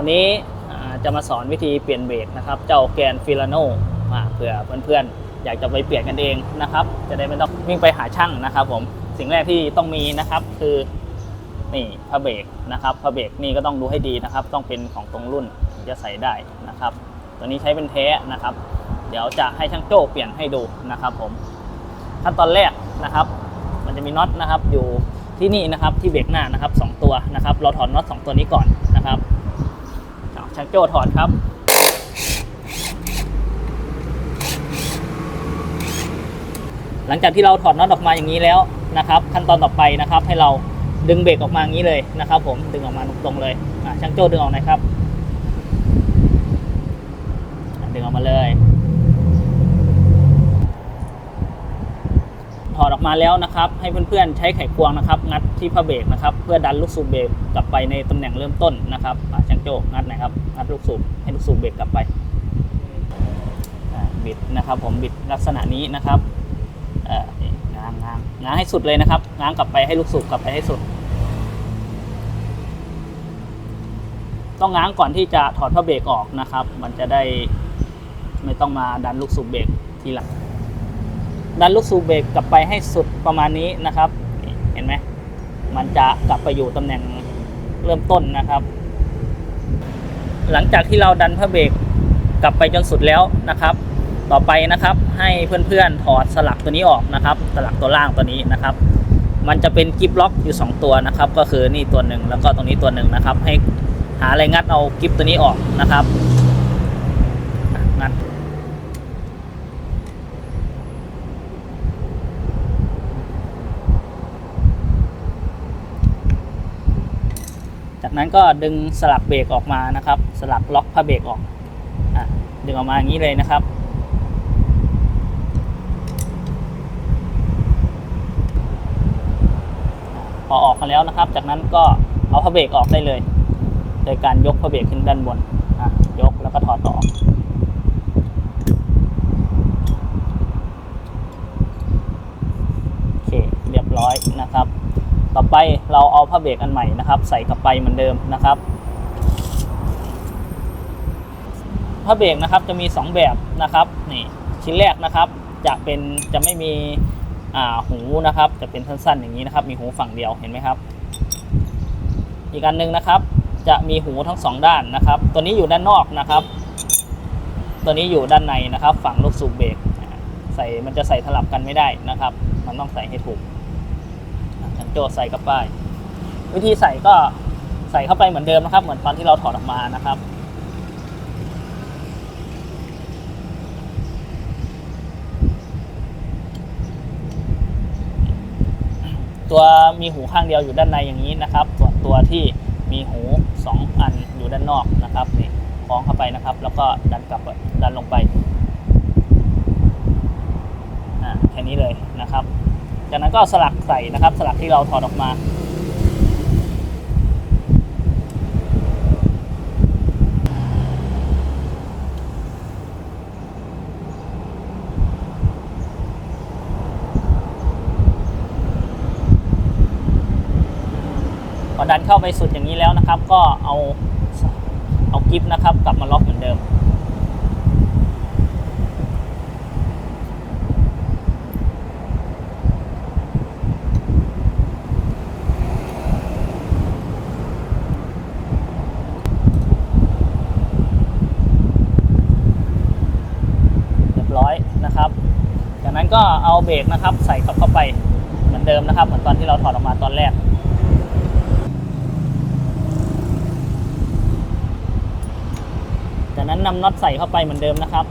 วันนี้จะมาสอนวิธีเปลี่ยนเบรกนะครับ เจ้าแกนฟิลาโนเผื่อเพื่อนๆ อยากจะไปเปลี่ยนกันเองนะครับ จะได้ไม่ต้องวิ่งไปหาช่างนะครับ ผมสิ่งแรกที่ต้องมีนะครับคือนี่ผ้าเบรกนะครับผ้าเบรกนี่ก็ต้องดูให้ดีนะครับ ต้องเป็นของตรงรุ่นถึงจะใส่ได้นะครับ ตัวนี้ใช้เป็นแท้นะครับ เดี๋ยวจะให้ช่างโจ้เปลี่ยนให้ดูนะครับ ผมขั้นตอนแรกนะครับ มันจะมีน็อตนะครับอยู่ที่นี่นะครับที่เบรกหน้านะครับสองตัวนะครับ เราถอดน็อตสองตัวนี้ก่อนนะครับ ช่างโจ้ถอดครับหลังจากที่เราถอดน็อตออกมาอย่างนี้แล้วนะครับ ขั้นตอนต่อไปนะครับ ให้เราดึงเบรกออกมาอย่างนี้เลยนะครับ ผมดึงออกมาตรงๆเลยช่างโจ้ดึงออกนะครับอะดึงออกมาเลย ถอดออก มาแล้วนะครับ ให้เพื่อนๆใช้ไขควงนะครับ งัดที่ผ้าเบรกนะครับ เพื่อดันลูกสูบเบรกกลับไปในตำแหน่งเริ่มต้นนะครับอะช่างโจงัดนะครับงัดลูกสูบให้ลูกสูบเบรกกลับไปบิดนะครับ ผมบิดลักษณะนี้นะครับเอ่่ง้างง้างง้างให้สุดเลยนะครับง้างกลับไปให้ลูกสูบกลับไปให้สุด ต้องง้างก่อนที่จะถอดผ้าเบรกออกนะครับ มันจะได้ไม่ต้องมาดันลูกสูบเบรกทีหลัง ดันลูกสูบเบรกกลับไปให้สุดประมาณนี้นะครับ เห็นไหมมันจะกลับไปอยู่ตำแหน่งเริ่มต้นนะครับ หลังจากที่เราดันผ้าเบรกกลับไปจนสุดแล้วนะครับ ต่อไปนะครับให้เพื่อนๆถอดสลักตัวนี้ออกนะครับ สลักตัวล่างตัวนี้นะครับ มันจะเป็นกิฟล็อกอยู่ 2 ตัวนะครับ ก็คือนี่ตัวหนึ่งแล้วก็ตรงนี้ตัวหนึ่งนะครับ ให้หาอะไรงัดเอากิฟตัวนี้ออกนะครับอะงัด จากนั้นก็ดึงสลักเบรกออกมานะครับ สลักล็อกผ้าเบรกออกอดึงออกมาอย่างนี้เลยนะครับ พอออกมาแล้วนะครับ จากนั้นก็เอาผ้าเบรกออกได้เลย โดยการยกผ้าเบรกขึ้นด้านบนยกแล้วก็ถอดออก โอเค เรียบร้อยนะครับ ต่อไปเราเอาผ้าเบรกอันใหม่นะครับใส่กลับไปเหมือนเดิมนะครับผ้าเบรกนะครับจะมี 2 แบบนะครับนี่ชิ้นแรกนะครับจะเป็นจะไม่มีหูนะครับจะเป็นสั้นๆอย่างนี้นะครับ มีหูฝั่งเดียวเห็นไหมครับ อีกอันหนึงนะครับ จะมีหูทั้งสองด้านนะครับ ตัวนี้อยู่ด้านนอกนะครับ ตัวนี้อยู่ด้านในนะครับ ฝั่งลูกสูบเบรกใส่มันจะใส่สลับกันไม่ได้นะครับ มันต้องใส่ให้ถูก ช่างโจใส่กลับไปวิธีใส่ก็ใส่เข้าไปเหมือนเดิมนะครับ เหมือนตอนที่เราถอดออกมานะครับตัวมีหูข้างเดียวอยู่ด้านในอย่างนี้นะครับ ส่วนตัวที่มีหูสองอันอยู่ด้านนอกนะครับนี่คล้องเข้าไปนะครับ แล้วก็ดันกลับดันลงไปอ่าแค่นี้เลยนะครับ จา ก็สลักใส่นะครับ สลักที่เราถอดออกมา พอดันเข้าไปสุดอย่างนี้แล้วนะครับ ก็เอาเอากิฟนะครับ กลับมาล็อกเหมือนเดิม เรียบร้อยนะครับ จา ก็เอาเบรกนะครับ ใส่กลับเข้าไปเหมือนเดิมนะครับ เหมือนตอนที่เราถอดออกมาตอนแรก จากนั้นนำน็อตใส่เข้าไปเหมือนเดิมนะครับ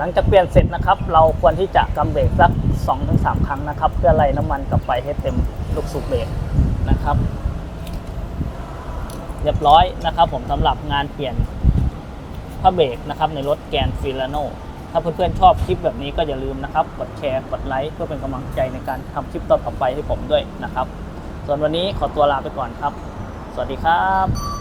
หลังจากเปลี่ยนเสร็จนะครับ เราควรที่จะกำเบรกสัก 2-3 ครั้งนะครับ เพื่อไล่น้ำมันกลับไปให้เต็มลูกสูบเบรกนะครับ เรียบร้อยนะครับ ผมสำหรับงานเปลี่ยนผ้าเบรกนะครับ ในรถแกนฟิลาโนถ้าเพื่อนๆชอบคลิปแบบนี้ก็อย่าลืมนะครับ กดแชร์ กดไลค์เพื่อเป็นกำลังใจในการทำคลิปต่อไปให้ผมด้วยนะครับ ส่วนวันนี้ขอตัวลาไปก่อนครับ สวัสดีครับ